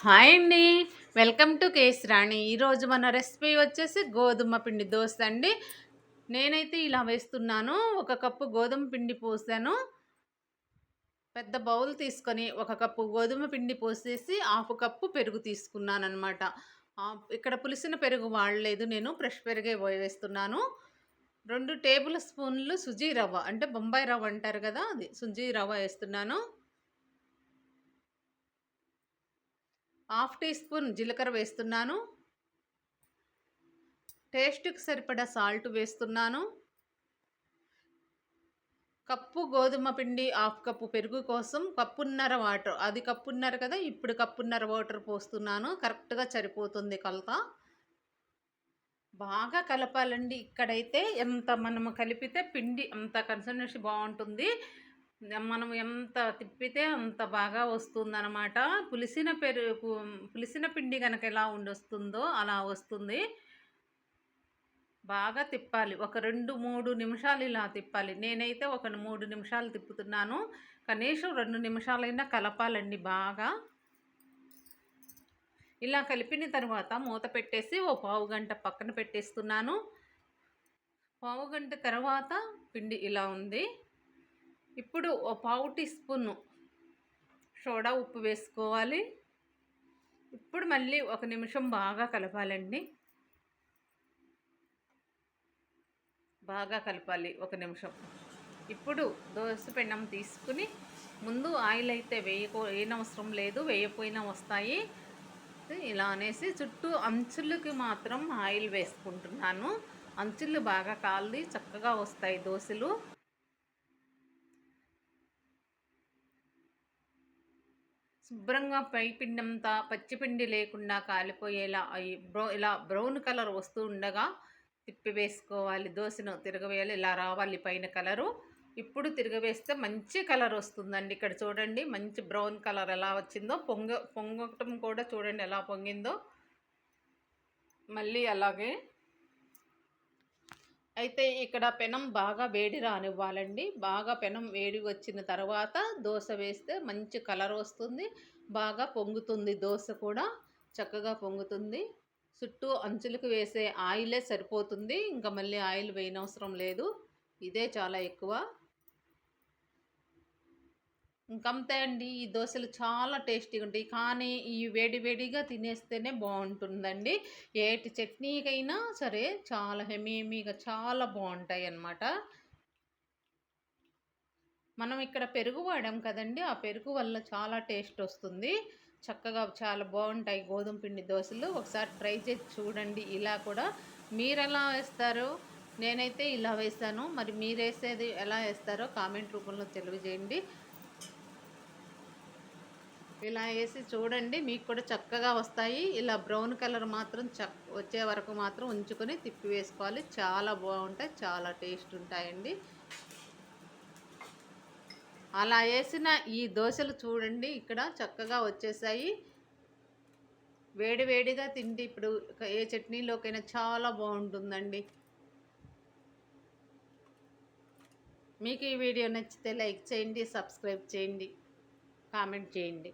Hi అండి. Welcome to కేస్ రాణి. ఈరోజు మన రెసిపీ వచ్చేసి గోధుమ పిండి దోశ అండి. నేనైతే ఇలా వేస్తున్నాను. ఒక కప్పు గోధుమ పిండి పోసాను. పెద్ద బౌల్ తీసుకొని ఒక కప్పు గోధుమ పిండి పోసేసి హాఫ్ కప్పు పెరుగు తీసుకున్నాను అనమాట ఇక్కడ పులిసిన పెరుగు వాడలేదు నేను ఫ్రెష్ పెరుగే వేస్తున్నాను. రెండు టేబుల్ స్పూన్లు సుజీ రవ్వ అంటే బొంబాయి రవ్వ అంటారు కదా అది సుజీ రవ్వ వేస్తున్నాను. హాఫ్ టీ స్పూన్ జీలకర్ర వేస్తున్నాను. టేస్ట్కి సరిపడా సాల్ట్ వేస్తున్నాను. కప్పు గోధుమ పిండి హాఫ్ కప్పు పెరుగు కోసం కప్పున్నర వాటర్ అది కప్పున్నర కదా ఇప్పుడు కప్పున్నర వాటర్ పోస్తున్నాను. కరెక్ట్గా సరిపోతుంది కొలత. బాగా కలపాలండి. ఇక్కడైతే ఎంత మనము కలిపితే పిండి అంత కన్సన్ట్రేషన్ బాగుంటుంది. మనం ఎంత తిప్పితే అంత బాగా వస్తుందన్నమాట. పులిసిన పెరుగు పులిసిన పిండి కనుక ఎలా ఉండొస్తుందో అలా వస్తుంది. బాగా తిప్పాలి. ఒక రెండు మూడు నిమిషాలు ఇలా తిప్పాలి. నేనైతే ఒక మూడు నిమిషాలు తిప్పుతున్నాను. కనీసం రెండు నిమిషాలైనా కలపాలండి బాగా. ఇలా కలిపిన తర్వాత మూత పెట్టేసి ఓ పావు గంట పక్కన పెట్టేస్తున్నాను. పావు గంట తర్వాత పిండి ఇలా ఉంది. ఇప్పుడు ఓ పావు టీ స్పూన్ సోడా ఉప్పు వేసుకోవాలి. ఇప్పుడు మళ్ళీ ఒక నిమిషం బాగా కలపాలండి. బాగా కలపాలి ఒక నిమిషం. ఇప్పుడు దోశ పెన్నం తీసుకుని ముందు ఆయిల్ అయితే వేయకో వేయనవసరం లేదు వేయపోయినా వస్తాయి. ఇలా అనేసి చుట్టూ అంచులకి మాత్రం ఆయిల్ వేసుకుంటున్నాను. అంచులు బాగా కాలి చక్కగా వస్తాయి దోశలు. శుభ్రంగా పై పిండంతా పచ్చిపిండి లేకుండా కాలిపోయేలా బ్రౌ ఇలా బ్రౌన్ కలర్ వస్తూ ఉండగా తిప్పి వేసుకోవాలి. దోశను తిరగవేయాలి. ఇలా రావాలి పైన కలరు. ఇప్పుడు తిరగవేస్తే మంచి కలర్ వస్తుందండి. ఇక్కడ చూడండి మంచి బ్రౌన్ కలర్ ఎలా వచ్చిందో. పొంగ పొంగటం కూడా చూడండి ఎలా పొంగిందో. మళ్ళీ అలాగే అయితే ఇక్కడ పెనం బాగా వేడి రానివ్వాలండి. బాగా పెనం వేడి వచ్చిన తర్వాత దోశ వేస్తే మంచి కలర్ వస్తుంది. బాగా పొంగుతుంది దోశ కూడా. చక్కగా పొంగుతుంది. చుట్టూ అంచులకు వేసే ఆయిలే సరిపోతుంది. ఇంకా మళ్ళీ ఆయిల్ వేయనవసరం లేదు. ఇదే చాలా ఎక్కువ. ఇంకంతే అండి. ఈ దోశలు చాలా టేస్టీగా ఉంటాయి. కానీ ఈ వేడి వేడిగా తినేస్తేనే బాగుంటుందండి. ఏటి చట్నీకైనా సరే చాలా హెమీమీగా చాలా బాగుంటాయి అన్నమాట మనం ఇక్కడ పెరుగు వాడాం కదండి. ఆ పెరుగు వల్ల చాలా టేస్ట్ వస్తుంది. చక్కగా చాలా బాగుంటాయి గోధుమ పిండి దోశలు. ఒకసారి ట్రై చేసి చూడండి. ఇలా కూడా మీరు ఎలా వేస్తారో నేనైతే ఇలా వేస్తాను. మరి మీరు వేసేది ఎలా వేస్తారో కామెంట్ రూపంలో తెలియజేయండి. ఇలా వేసి చూడండి మీకు కూడా చక్కగా వస్తాయి. ఇలా బ్రౌన్ కలర్ మాత్రం చక్ వచ్చే వరకు మాత్రం ఉంచుకొని తిప్పి వేసుకోవాలి. చాలా బాగుంటాయి చాలా టేస్ట్ ఉంటాయండి. అలా వేసిన ఈ దోశలు చూడండి ఇక్కడ చక్కగా వచ్చేసాయి. వేడి వేడిగా తింటే ఇప్పుడు ఏ చట్నీలోకైనా చాలా బాగుంటుందండి. మీకు ఈ వీడియో నచ్చితే లైక్ చేయండి సబ్స్క్రైబ్ చేయండి కామెంట్ చేయండి.